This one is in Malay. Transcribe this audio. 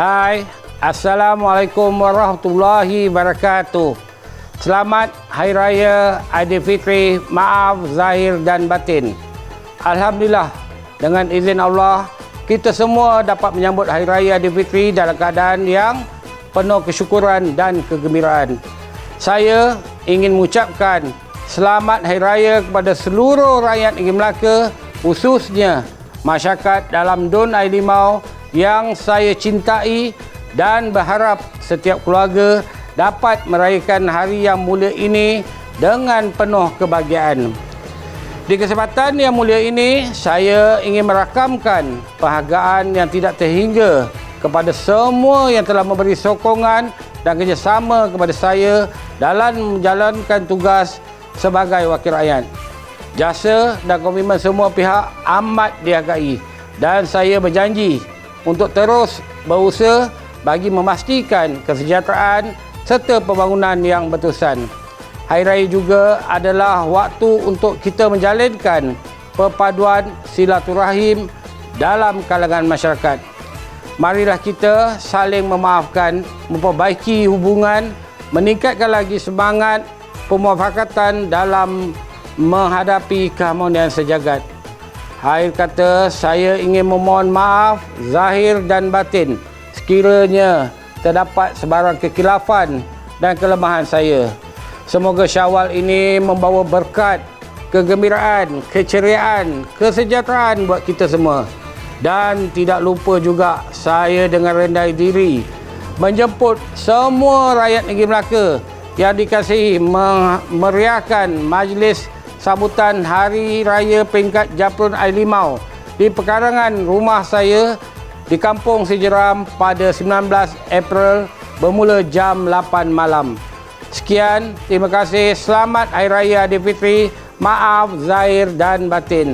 Hai, Assalamualaikum warahmatullahi wabarakatuh. Selamat Hari Raya Aidilfitri, maaf zahir dan batin. Alhamdulillah, dengan izin Allah, kita semua dapat menyambut Hari Raya Aidilfitri dalam keadaan yang penuh kesyukuran dan kegembiraan. Saya ingin mengucapkan selamat Hari Raya kepada seluruh rakyat negeri Melaka, khususnya masyarakat dalam Dun Air Limau yang saya cintai dan berharap setiap keluarga dapat merayakan hari yang mulia ini dengan penuh kebahagiaan. Di kesempatan yang mulia ini, saya ingin merakamkan penghargaan yang tidak terhingga kepada semua yang telah memberi sokongan dan kerjasama kepada saya dalam menjalankan tugas sebagai wakil rakyat. Jasa dan komitmen semua pihak amat dihargai dan saya berjanji untuk terus berusaha bagi memastikan kesejahteraan serta pembangunan yang berterusan. Hari Raya juga adalah waktu untuk kita menjalinkan perpaduan silaturahim dalam kalangan masyarakat. Marilah kita saling memaafkan, memperbaiki hubungan, meningkatkan lagi semangat pemufakatan dalam menghadapi keharmonian sejagat. Akhir kata, saya ingin memohon maaf zahir dan batin sekiranya terdapat sebarang kekilafan dan kelemahan saya. Semoga syawal ini membawa berkat, kegembiraan, keceriaan, kesejahteraan buat kita semua. Dan tidak lupa juga saya dengan rendah diri menjemput semua rakyat negeri Melaka yang dikasihi meriahkan majlis sambutan Hari Raya Peringkat Japrun Air Limau di pekarangan rumah saya di Kampung Sejeram pada 19 April bermula jam 8 malam. Sekian, terima kasih. Selamat Hari Raya Aidilfitri. Maaf zahir dan batin.